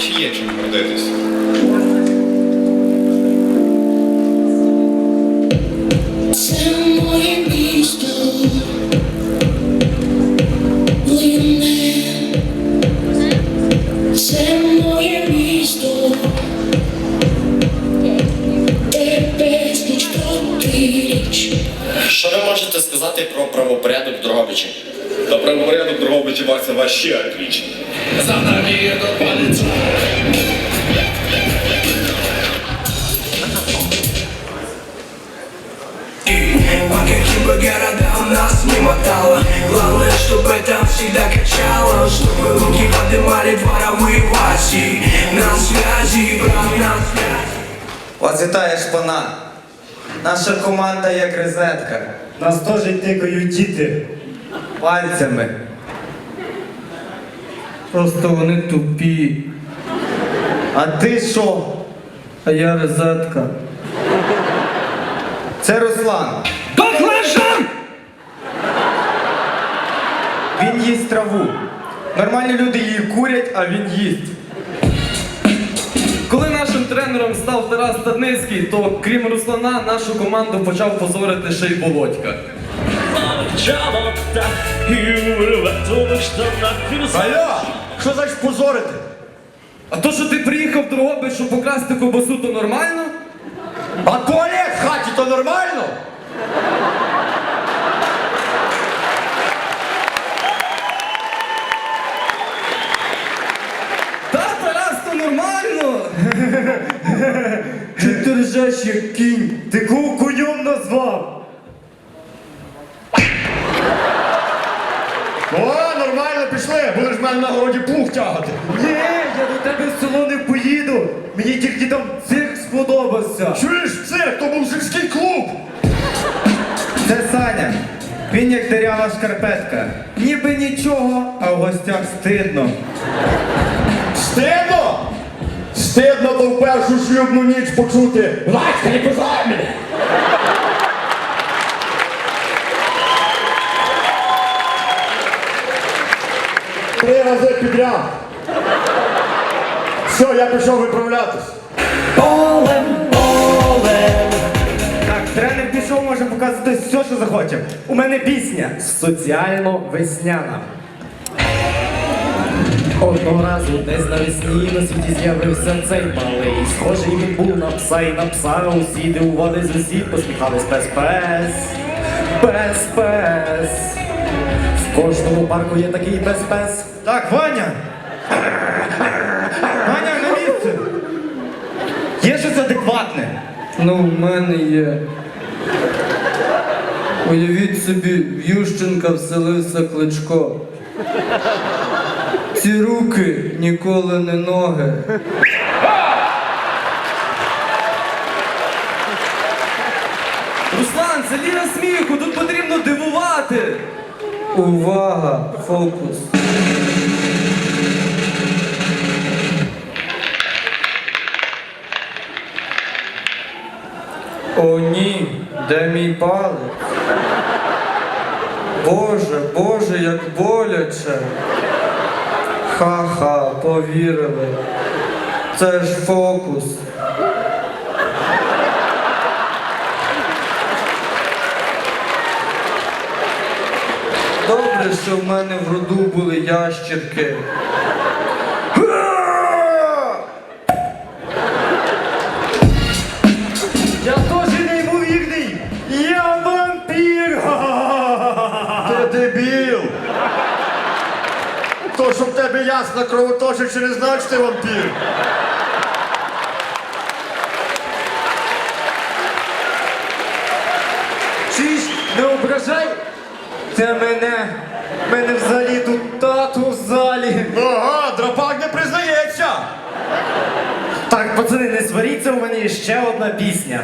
ще є чим гордитись. сказати про правопорядок в Дрогобичі? Та правопорядок Дрогобичі Вася вообще отличный. За нами едут полицаи. По каким бы городам нас не мотало Главное, чтобы там всегда качало Чтобы руки поднимали дворовые власти На связи, брат, на связи Вас вітає шпана. Наша команда як розетка. нас теж тикають діти пальцями. Просто вони тупі, А ти що? а я розетка. Це Руслан. Баклажан! Він їсть траву. Нормальні люди її курять, а він їсть. Тренером став Тарас Стадницький, то крім Руслана, нашу команду почав позорити ще й Володька. Алло, що значить позорити? А то, що ти приїхав в Дрогобич, щоб покрасти ковбасу, то нормально? А туалет в хаті то нормально? Та, Тарас, то нормально! Чи ти ржеш як кінь? Ти кого конем назвав? О, нормально пішли, будеш в мене на городі плуг тягати. Ні, я до тебе в село не поїду. Мені тільки там цирк сподобався. Чуєш, цирк, то був сільський клуб. Це Саня. Він як дерява шкарпетка. Ніби нічого, а в гостях стидно. Стидно? Стидно то в першу шлюбну ніч почути. Васька, не позай мене! Три рази підряд. Все, я пішов виправлятись. Полем! Так, тренер пішов, може показувати все, що захоче. У мене пісня соціально весняна. Одного разу десь навесні на світі з'явився цей малий. Схожий він був на пса і на пса. Усі дивувались усі, посміхались пес-пес. Пес-пес. В кожному парку є такий пес-пес. Так, Ваня! Ваня, на місце! Є щось адекватне? Ну, в мене є. Уявіть собі, в Ющенка вселився кличко. Ці руки ніколи не ноги. Руслан, це ліра сміху, тут потрібно дивувати. Увага, фокус. О ні, де мій палець? Боже, Боже, як боляче. Ха-ха, повірили. Це ж фокус. Добре, що в мене в роду були ящірки. То, що в тебе ясно кровоточить, чи не знаєш, ти вампір? Чиш, не ображай! Це мене! Мене взагалі тут тату в залі! Ага, драпак не признається! Так, пацани, не сваріться, у мене є ще одна пісня.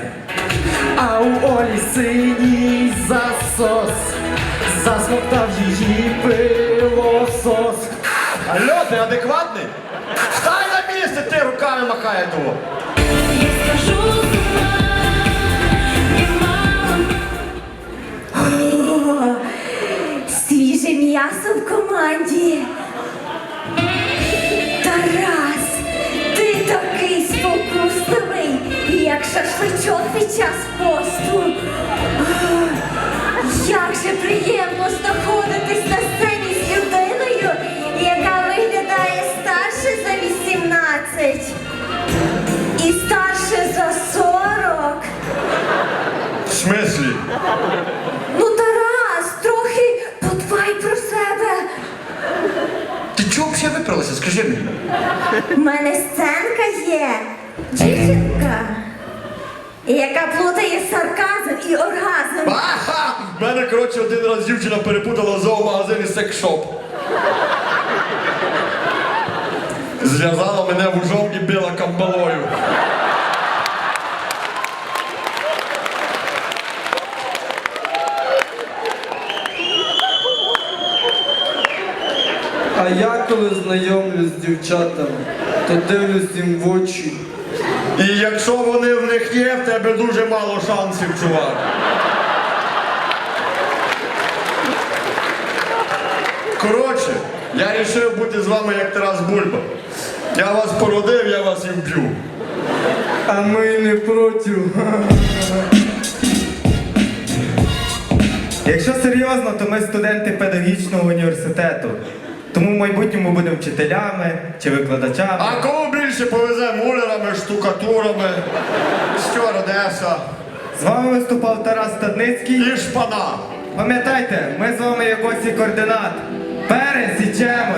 А у Олі синій засос, засмоктав її пилосос. Алло, ти адекватний? Стань на місце, ти руками махає того. Свіже м'ясо в команді. двадцять і старше за сорок. В смислі? Ну, Тарас, трохи подбай про себе. Ти чого взагалі випралася? Скажи мені. У мене сценка є. Дівчинка, яка плутає сарказм і оргазм. Ага! В мене, коротше, один раз дівчина перепутала зоомагазин і секшоп. Зв'язала мене вужом і била камбалою. А я коли знайомлюсь з дівчатами, то дивлюсь їм в очі. І якщо вони в них є, в тебе дуже мало шансів, чувак. Коротше, я вирішив бути з вами як Тарас Бульба. Я вас породив, я вас і вб'ю. А ми не проти. Якщо серйозно, то ми студенти педагогічного університету. Тому в майбутньому будемо вчителями чи викладачами. А кого більше повезе мулерами, штукатурами, стюардеса З вами виступав Тарас Стадницький. і шпана. Пам'ятайте, ми з вами як гості координат. Пересічемо!